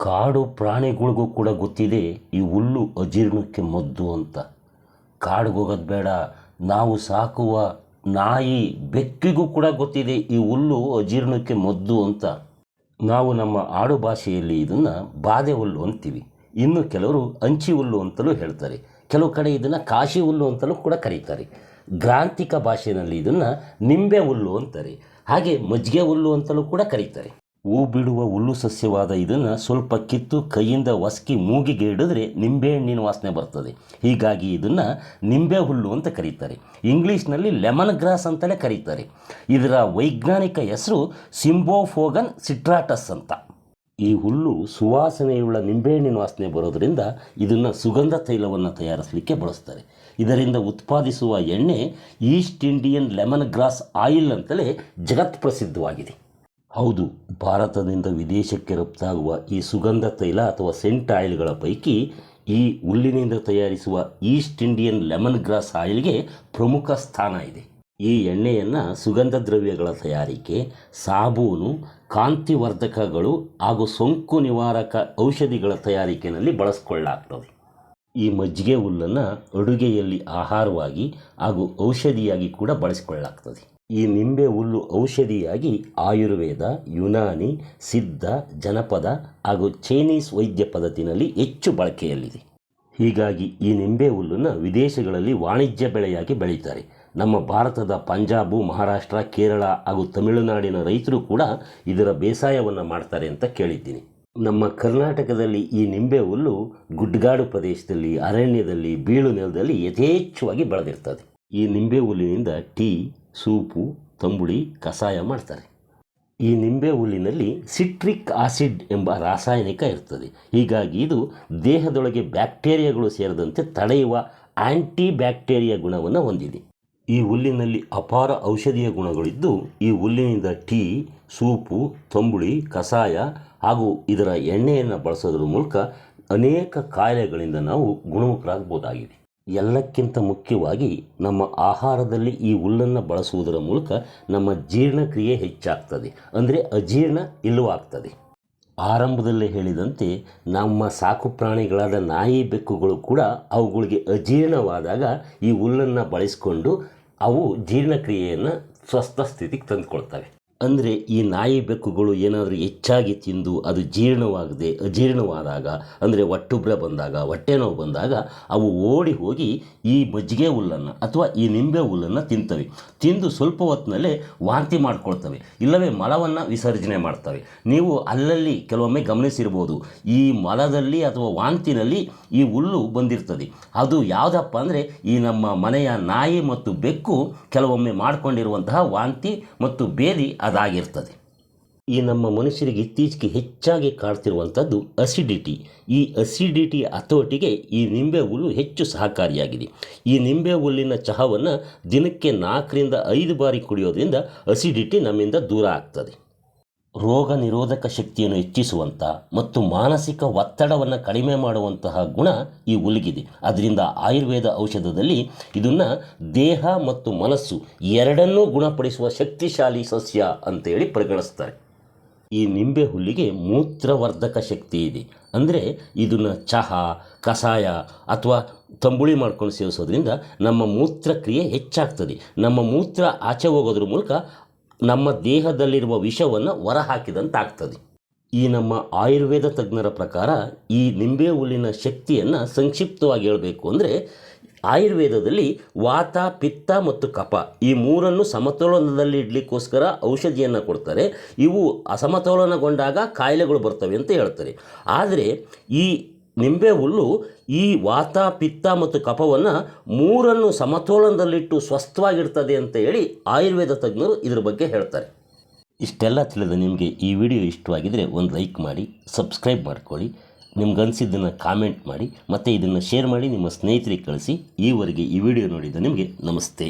ಕಾಡು ಪ್ರಾಣಿಗಳಿಗೂ ಕೂಡ ಗೊತ್ತಿದೆ ಈ ಹುಲ್ಲು ಅಜೀರ್ಣಕ್ಕೆ ಮದ್ದು ಅಂತ. ಕಾಡಿಗೆ ಹೋಗೋದು ಬೇಡ, ನಾವು ಸಾಕುವ ನಾಯಿ ಬೆಕ್ಕಿಗೂ ಕೂಡ ಗೊತ್ತಿದೆ ಈ ಹುಲ್ಲು ಅಜೀರ್ಣಕ್ಕೆ ಮದ್ದು ಅಂತ. ನಾವು ನಮ್ಮ ಆಡು ಭಾಷೆಯಲ್ಲಿ ಇದನ್ನು ಬಾದೆ ಹುಲ್ಲು ಅಂತೀವಿ. ಇನ್ನು ಕೆಲವರು ಅಂಚಿ ಹುಲ್ಲು ಅಂತಲೂ ಹೇಳ್ತಾರೆ. ಕೆಲವು ಕಡೆ ಇದನ್ನು ಕಾಶಿ ಹುಲ್ಲು ಅಂತಲೂ ಕೂಡ ಕರೀತಾರೆ. ಗ್ರಾಂಥಿಕ ಭಾಷೆಯಲ್ಲಿ ಇದನ್ನು ನಿಂಬೆ ಹುಲ್ಲು ಅಂತಾರೆ. ಹಾಗೆ ಮಜ್ಜಿಗೆ ಹುಲ್ಲು ಅಂತಲೂ ಕೂಡ ಕರೀತಾರೆ. ಹೂ ಬಿಡುವ ಹುಲ್ಲು ಸಸ್ಯವಾದ ಇದನ್ನು ಸ್ವಲ್ಪ ಕಿತ್ತು ಕೈಯಿಂದ ಒಸಕಿ ಮೂಗಿಗೆ ಹಿಡಿದ್ರೆ ನಿಂಬೆಹಣ್ಣಿನ ವಾಸನೆ ಬರ್ತದೆ. ಹೀಗಾಗಿ ಇದನ್ನು ನಿಂಬೆ ಹುಲ್ಲು ಅಂತ ಕರೀತಾರೆ. ಇಂಗ್ಲೀಷ್ನಲ್ಲಿ ಲೆಮನ್ ಗ್ರಾಸ್ ಅಂತಲೇ ಕರೀತಾರೆ. ಇದರ ವೈಜ್ಞಾನಿಕ ಹೆಸರು ಸಿಂಬೋಫೋಗನ್ ಸಿಟ್ರಾಟಸ್ ಅಂತ. ಈ ಹುಲ್ಲು ಸುವಾಸನೆಯುಳ್ಳ ನಿಂಬೆಹಣ್ಣಿನ ವಾಸನೆ ಬರೋದರಿಂದ ಇದನ್ನು ಸುಗಂಧ ತೈಲವನ್ನು ತಯಾರಿಸಲಿಕ್ಕೆ ಬಳಸ್ತಾರೆ. ಇದರಿಂದ ಉತ್ಪಾದಿಸುವ ಎಣ್ಣೆ East Indian lemon grass oil ಅಂತಲೇ ಜಗತ್ ಪ್ರಸಿದ್ಧವಾಗಿದೆ. ಹೌದು, ಭಾರತದಿಂದ ವಿದೇಶಕ್ಕೆ ರಫ್ತಾಗುವ ಈ ಸುಗಂಧ ತೈಲ ಅಥವಾ ಸೆಂಟ್ ಆಯಿಲ್ಗಳ ಪೈಕಿ ಈ ಹುಲ್ಲಿನಿಂದ ತಯಾರಿಸುವ ಈಸ್ಟ್ ಇಂಡಿಯನ್ ಲೆಮನ್ ಗ್ರಾಸ್ ಆಯಿಲ್ಗೆ ಪ್ರಮುಖ ಸ್ಥಾನ ಇದೆ. ಈ ಎಣ್ಣೆಯನ್ನು ಸುಗಂಧ ದ್ರವ್ಯಗಳ ತಯಾರಿಕೆ, ಸಾಬೂನು, ಕಾಂತಿವರ್ಧಕಗಳು ಹಾಗೂ ಸೋಂಕು ನಿವಾರಕ ಔಷಧಿಗಳ ತಯಾರಿಕೆಯಲ್ಲಿ ಬಳಸಿಕೊಳ್ಳಲಾಗ್ತದೆ. ಈ ಮಜ್ಜಿಗೆ ಹುಲ್ಲನ್ನು ಅಡುಗೆಯಲ್ಲಿ ಆಹಾರವಾಗಿ ಹಾಗೂ ಔಷಧಿಯಾಗಿ ಕೂಡ ಬಳಸಿಕೊಳ್ಳಲಾಗ್ತದೆ. ಈ ನಿಂಬೆ ಹುಲ್ಲು ಔಷಧಿಯಾಗಿ ಆಯುರ್ವೇದ, ಯುನಾನಿ, ಸಿದ್ಧ, ಜನಪದ ಹಾಗೂ ಚೈನೀಸ್ ವೈದ್ಯ ಪದ್ಧತಿನಲ್ಲಿ ಹೆಚ್ಚು ಬಳಕೆಯಲ್ಲಿದೆ. ಹೀಗಾಗಿ ಈ ನಿಂಬೆ ಹುಲ್ಲನ್ನು ವಿದೇಶಗಳಲ್ಲಿ ವಾಣಿಜ್ಯ ಬೆಳೆಯಾಗಿ ಬೆಳೀತಾರೆ. ನಮ್ಮ ಭಾರತದ ಪಂಜಾಬು, ಮಹಾರಾಷ್ಟ್ರ, ಕೇರಳ ಹಾಗೂ ತಮಿಳುನಾಡಿನ ರೈತರು ಕೂಡ ಇದರ ಬೇಸಾಯವನ್ನು ಮಾಡ್ತಾರೆ ಅಂತ ಕೇಳಿದ್ದೀನಿ. ನಮ್ಮ ಕರ್ನಾಟಕದಲ್ಲಿ ಈ ನಿಂಬೆ ಹುಲ್ಲು ಗುಡ್ಡಗಾಡು ಪ್ರದೇಶದಲ್ಲಿ, ಅರಣ್ಯದಲ್ಲಿ, ಬೀಳು ನೆಲದಲ್ಲಿ ಯಥೇಚ್ಛವಾಗಿ ಬೆಳೆದಿರ್ತದೆ. ಈ ನಿಂಬೆ ಹುಲ್ಲಿನಿಂದ ಟೀ, ಸೂಪು, ತಂಬುಳಿ ಕಷಾಯ ಮಾಡ್ತಾರೆ. ಈ ನಿಂಬೆ ಹುಲ್ಲಿನಲ್ಲಿ ಸಿಟ್ರಿಕ್ ಆಸಿಡ್ ಎಂಬ ರಾಸಾಯನಿಕ ಇರ್ತದೆ. ಹೀಗಾಗಿ ಇದು ದೇಹದೊಳಗೆ ಬ್ಯಾಕ್ಟೀರಿಯಾಗಳು ಸೇರದಂತೆ ತಡೆಯುವ ಆಂಟಿ ಬ್ಯಾಕ್ಟೀರಿಯಾ ಗುಣವನ್ನು ಹೊಂದಿದೆ. ಈ ಹುಲ್ಲಿನಲ್ಲಿ ಅಪಾರ ಔಷಧೀಯ ಗುಣಗಳಿದ್ದು, ಈ ಹುಲ್ಲಿನಿಂದ ಟೀ, ಸೂಪು, ತಂಬುಳಿ, ಕಷಾಯ ಹಾಗೂ ಇದರ ಎಣ್ಣೆಯನ್ನು ಬಳಸೋದ್ರ ಮೂಲಕ ಅನೇಕ ಕಾಯಿಲೆಗಳಿಂದ ನಾವು ಗುಣಮುಖರಾಗಬಹುದಾಗಿದೆ. ಎಲ್ಲಕ್ಕಿಂತ ಮುಖ್ಯವಾಗಿ ನಮ್ಮ ಆಹಾರದಲ್ಲಿ ಈ ಹುಲ್ಲನ್ನು ಬಳಸುವುದರ ಮೂಲಕ ನಮ್ಮ ಜೀರ್ಣಕ್ರಿಯೆ ಹೆಚ್ಚಾಗ್ತದೆ. ಅಂದರೆ ಅಜೀರ್ಣ ಇಲ್ಲವಾಗ್ತದೆ. ಆರಂಭದಲ್ಲೇ ಹೇಳಿದಂತೆ ನಮ್ಮ ಸಾಕು ಪ್ರಾಣಿಗಳಾದ ನಾಯಿ ಬೆಕ್ಕುಗಳು ಕೂಡ ಅವುಗಳಿಗೆ ಅಜೀರ್ಣವಾದಾಗ ಈ ಹುಲ್ಲನ್ನು ಬಳಸಿಕೊಂಡು ಅವು ಜೀರ್ಣಕ್ರಿಯೆಯನ್ನು ಸ್ವಸ್ಥ ಸ್ಥಿತಿಗೆ ತಂದುಕೊಳ್ತವೆ. ಅಂದರೆ ಈ ನಾಯಿ ಬೆಕ್ಕುಗಳು ಏನಾದರೂ ಹೆಚ್ಚಾಗಿ ತಿಂದು ಅದು ಜೀರ್ಣವಾಗದೆ ಅಜೀರ್ಣವಾದಾಗ ಅಂದರೆ ಒಟ್ಟುಬ್ರ ಬಂದಾಗ, ಹೊಟ್ಟೆ ನೋವು ಬಂದಾಗ ಅವು ಓಡಿ ಹೋಗಿ ಈ ಮಜ್ಜಿಗೆ ಹುಲ್ಲನ್ನು ಅಥವಾ ಈ ನಿಂಬೆ ಹುಲ್ಲನ್ನು ತಿಂತವೆ. ತಿಂದು ಸ್ವಲ್ಪ ಹೊತ್ತಿನಲ್ಲೇ ವಾಂತಿ ಮಾಡ್ಕೊಳ್ತವೆ. ಇಲ್ಲವೇ ಮಲವನ್ನು ವಿಸರ್ಜನೆ ಮಾಡ್ತವೆ. ನೀವು ಅಲ್ಲಲ್ಲಿ ಕೆಲವೊಮ್ಮೆ ಗಮನಿಸಿರ್ಬೋದು, ಈ ಮಲದಲ್ಲಿ ಅಥವಾ ವಾಂತಿನಲ್ಲಿ ಈ ಹುಲ್ಲು ಬಂದಿರ್ತದೆ. ಅದು ಯಾವುದಪ್ಪ ಅಂದರೆ ಈ ನಮ್ಮ ಮನೆಯ ನಾಯಿ ಮತ್ತು ಬೆಕ್ಕು ಕೆಲವೊಮ್ಮೆ ಮಾಡಿಕೊಂಡಿರುವಂತಹ ವಾಂತಿ ಮತ್ತು ಬೇದಿ ಅದಾಗಿರ್ತದೆ. ಈ ನಮ್ಮ ಮನುಷ್ಯರಿಗೆ ಇತ್ತೀಚೆಗೆ ಹೆಚ್ಚಾಗಿ ಕಾಡ್ತಿರುವಂಥದ್ದು ಅಸಿಡಿಟಿ ಈ ಅಸಿಡಿಟಿ ಹತೋಟಿಗೆ ಈ ನಿಂಬೆ ಹುಲ್ಲು ಹೆಚ್ಚು ಸಹಕಾರಿಯಾಗಿದೆ. ಈ ನಿಂಬೆ ಹುಲ್ಲಿನ ಚಹಾವನ್ನು ದಿನಕ್ಕೆ ನಾಲ್ಕರಿಂದ ಐದು ಬಾರಿ ಕುಡಿಯೋದ್ರಿಂದ ಅಸಿಡಿಟಿ ನಮ್ಮಿಂದ ದೂರ ಆಗ್ತದೆ. ರೋಗ ನಿರೋಧಕ ಶಕ್ತಿಯನ್ನು ಹೆಚ್ಚಿಸುವಂಥ ಮತ್ತು ಮಾನಸಿಕ ಒತ್ತಡವನ್ನು ಕಡಿಮೆ ಮಾಡುವಂತಹ ಗುಣ ಈ ಉಲ್ಗಿದೆ ಅದರಿಂದ ಆಯುರ್ವೇದ ಔಷಧದಲ್ಲಿ ಇದನ್ನು ದೇಹ ಮತ್ತು ಮನಸ್ಸು ಎರಡನ್ನೂ ಗುಣಪಡಿಸುವ ಶಕ್ತಿಶಾಲಿ ಸಸ್ಯ ಅಂತೇಳಿ ಪರಿಗಣಿಸ್ತಾರೆ. ಈ ನಿಂಬೆ ಹುಲ್ಲಿಗೆ ಮೂತ್ರವರ್ಧಕ ಶಕ್ತಿ ಇದೆ. ಅಂದರೆ ಇದನ್ನು ಚಹಾ, ಕಷಾಯ ಅಥವಾ ತಂಬುಳಿ ಮಾಡ್ಕೊಂಡು ಸೇವಿಸೋದ್ರಿಂದ ನಮ್ಮ ಮೂತ್ರಕ್ರಿಯೆ ಹೆಚ್ಚಾಗ್ತದೆ. ನಮ್ಮ ಮೂತ್ರ ಆಚೆ ಹೋಗೋದ್ರ ಮೂಲಕ ನಮ್ಮ ದೇಹದಲ್ಲಿರುವ ವಿಷವನ್ನು ಹೊರಹಾಕಿದಂತಾಗ್ತದೆ. ಈ ನಮ್ಮ ಆಯುರ್ವೇದ ತಜ್ಞರ ಪ್ರಕಾರ ಈ ನಿಂಬೆ ಹುಲ್ಲಿನ ಶಕ್ತಿಯನ್ನು ಸಂಕ್ಷಿಪ್ತವಾಗಿ ಹೇಳಬೇಕು ಅಂದರೆ ಆಯುರ್ವೇದದಲ್ಲಿ ವಾತ, ಪಿತ್ತ ಮತ್ತು ಕಪ ಈ ಮೂರನ್ನು ಸಮತೋಲನದಲ್ಲಿ ಇಡಲಿಕ್ಕೋಸ್ಕರ ಔಷಧಿಯನ್ನು ಕೊಡ್ತಾರೆ. ಇವು ಅಸಮತೋಲನಗೊಂಡಾಗ ಕಾಯಿಲೆಗಳು ಬರ್ತವೆ ಅಂತ ಹೇಳ್ತಾರೆ. ಆದರೆ ಈ ನಿಂಬೆ ಹುಲ್ಲು ಈ ವಾತ, ಪಿತ್ತ ಮತ್ತು ಕಫವನ್ನು ಮೂರನ್ನು ಸಮತೋಲನದಲ್ಲಿಟ್ಟು ಸ್ವಸ್ಥವಾಗಿರ್ತದೆ ಅಂತ ಹೇಳಿ ಆಯುರ್ವೇದ ತಜ್ಞರು ಇದ್ರ ಬಗ್ಗೆ ಹೇಳ್ತಾರೆ. ಇಷ್ಟೆಲ್ಲ ತಿಳಿದ ನಿಮಗೆ ಈ ವಿಡಿಯೋ ಇಷ್ಟವಾಗಿದ್ದರೆ ಒಂದು ಲೈಕ್ ಮಾಡಿ, ಸಬ್ಸ್ಕ್ರೈಬ್ ಮಾಡ್ಕೊಳ್ಳಿ ನಿಮ್ಗನ್ಸಿದ್ದನ್ನು ಕಾಮೆಂಟ್ ಮಾಡಿ, ಮತ್ತು ಇದನ್ನು ಶೇರ್ ಮಾಡಿ, ನಿಮ್ಮ ಸ್ನೇಹಿತರಿಗೆ ಕಳಿಸಿ. ಈವರೆಗೆ ಈ ವಿಡಿಯೋ ನೋಡಿದ ನಿಮಗೆ ನಮಸ್ತೆ.